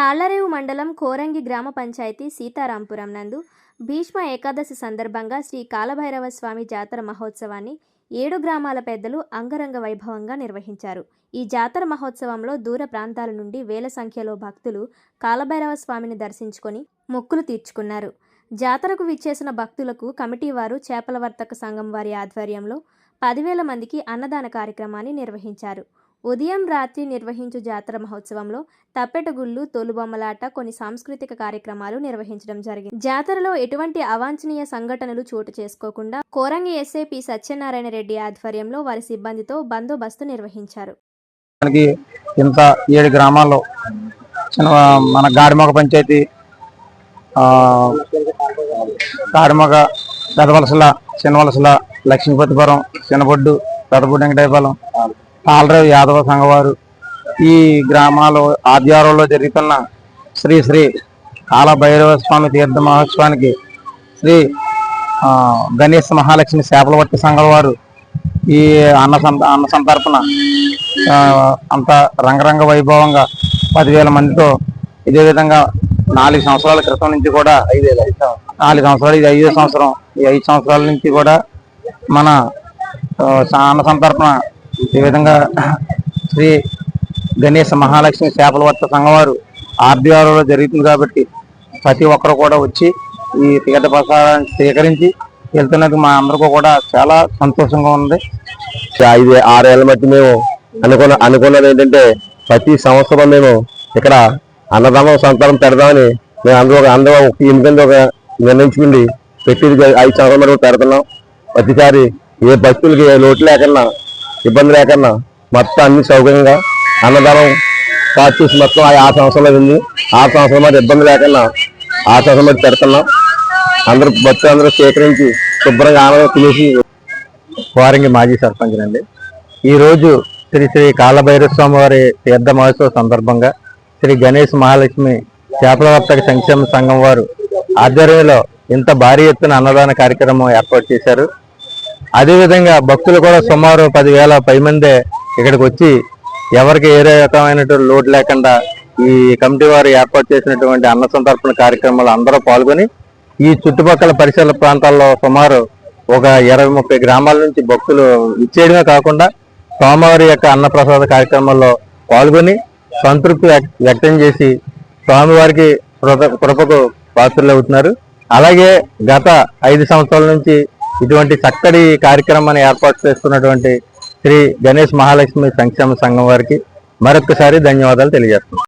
తాళ్ళరేవు మండలం కోరంగి గ్రామ పంచాయతీ సీతారాంపురం నందు భీష్మ ఏకాదశి సందర్భంగా శ్రీ కాలభైరవ స్వామి జాతర మహోత్సవాన్ని ఏడు గ్రామాల పెద్దలు అంగరంగ వైభవంగా నిర్వహించారు. ఈ జాతర మహోత్సవంలో దూర ప్రాంతాల నుండి వేల సంఖ్యలో భక్తులు కాలభైరవ స్వామిని దర్శించుకొని మొక్కులు తీర్చుకున్నారు. జాతరకు విచ్చేసిన భక్తులకు కమిటీ వారు చేపల వర్తక సంఘం వారి ఆధ్వర్యంలో పదివేల మందికి అన్నదాన కార్యక్రమాన్ని నిర్వహించారు. ఉదయం రాత్రి నిర్వహించు జాతర మహోత్సవంలో తప్పెటగుళ్ళు తోలుబొమ్మలాట కొన్ని సాంస్కృతిక కార్యక్రమాలు నిర్వహించడం జరిగింది. జాతరలో ఎటువంటి అవాంఛనీయ సంఘటనలు చోటు చేసుకోకుండా కోరంగి ఎస్ఐ పి సత్యనారాయణ రెడ్డి ఆధ్వర్యంలో వారి సిబ్బందితో బందోబస్తు నిర్వహించారు. మనకి ఇంత ఏడు గ్రామాల్లో చిన్న మన గాడిమొగ పంచాయతీ గాడిమొగ పెదవలసల చిన్నవలసల లక్ష్మీపతిపురం చిన్నబొడ్డు పెదబొడ్డు వెంకటేపాలెం పాలరావు యాదవ సంఘవారు ఈ గ్రామాలు ఆధ్వర్యంలో జరుగుతున్న శ్రీ శ్రీ కాలభైరవ స్వామి తీర్థ మహోత్సవానికి శ్రీ గణేష్ మహాలక్ష్మి చేపలవర్తి సంఘం వారు ఈ అన్న అన్న సంతర్పణ అంత రంగరంగ వైభవంగా పదివేల మందితో ఇదే విధంగా నాలుగు సంవత్సరాల క్రితం నుంచి కూడా నాలుగు సంవత్సరాలు ఇది ఐదో సంవత్సరం. ఈ ఐదు సంవత్సరాల నుంచి కూడా మన అన్న సంతర్పణ ఈ విధంగా శ్రీ గణేష్ మహాలక్ష్మి చేపల వర్త సంఘం వారు ఆర్డీఆర్ఓలో జరుగుతుంది కాబట్టి ప్రతి ఒక్కరు కూడా వచ్చి ఈ తీర్థ ప్రసాదాన్ని స్వీకరించి వెళ్తున్నది మా అందరికీ కూడా చాలా సంతోషంగా ఉంది. ఐదు ఆరేళ్ళ మధ్య మేము అనుకున్న అనుకున్నది ఏంటంటే ప్రతి సంవత్సరం మేము ఇక్కడ అన్నదానం సంతానం పెడదామని మేము అందరూ అందరూ ఒక ఎనిమిది ఒక నిర్ణయించుకుండి పెట్టి ఐదు సంవత్సరం పెడుతున్నాం. ప్రతిసారి ఏ భక్తులకి లోటు లేకుండా ఇబ్బంది లేకుండా మొత్తం అన్ని సౌకర్యంగా అన్నదానం స్టార్ట్ చేసి మొత్తం ఆ సంవత్సరంలో ఉంది ఆ సంవత్సరం మరి ఇబ్బంది లేకుండా ఆ సంవత్సరం మరి పెడుతున్నాం. అందరూ భక్తులు అందరూ స్వీకరించి శుభ్రంగా ఆనందం తినేసి వారంగి మాజీ సర్పంచ్ అండి ఈ రోజు శ్రీ శ్రీ కాలభైరవ స్వామి వారి తీర్థ మహోత్సవ సందర్భంగా శ్రీ గణేష్ మహాలక్ష్మి చేపల వర్తక సంక్షేమ సంఘం వారు ఆధ్వర్యంలో ఇంత భారీ ఎత్తున అన్నదాన కార్యక్రమం ఏర్పాటు చేశారు. అదేవిధంగా భక్తులు కూడా సుమారు పదివేల పై మందే ఇక్కడికి వచ్చి ఎవరికి ఏ రకమైనటువంటి లోటు లేకుండా ఈ కమిటీ వారు ఏర్పాటు చేసినటువంటి అన్న సంతర్పణ కార్యక్రమాలు అందరూ పాల్గొని ఈ చుట్టుపక్కల పరిసర ప్రాంతాల్లో సుమారు ఒక ఇరవై ముప్పై గ్రామాల నుంచి భక్తులు ఇచ్చేయడమే కాకుండా స్వామివారి యొక్క అన్నప్రసాద కార్యక్రమాల్లో పాల్గొని సంతృప్తి వ్యక్- వ్యక్తం చేసి స్వామివారికి కృప- కృపకు పాత్రలు అవుతున్నారు అలాగే గత ఐదు సంవత్సరాల నుంచి ఇటువంటి చక్కటి కార్యక్రమాన్ని ఏర్పాటు చేస్తున్నటువంటి శ్రీ గణేష్ మహాలక్ష్మి సంక్షేమ సంఘం వారికి మరొకసారి ధన్యవాదాలు తెలియజేస్తున్నాం.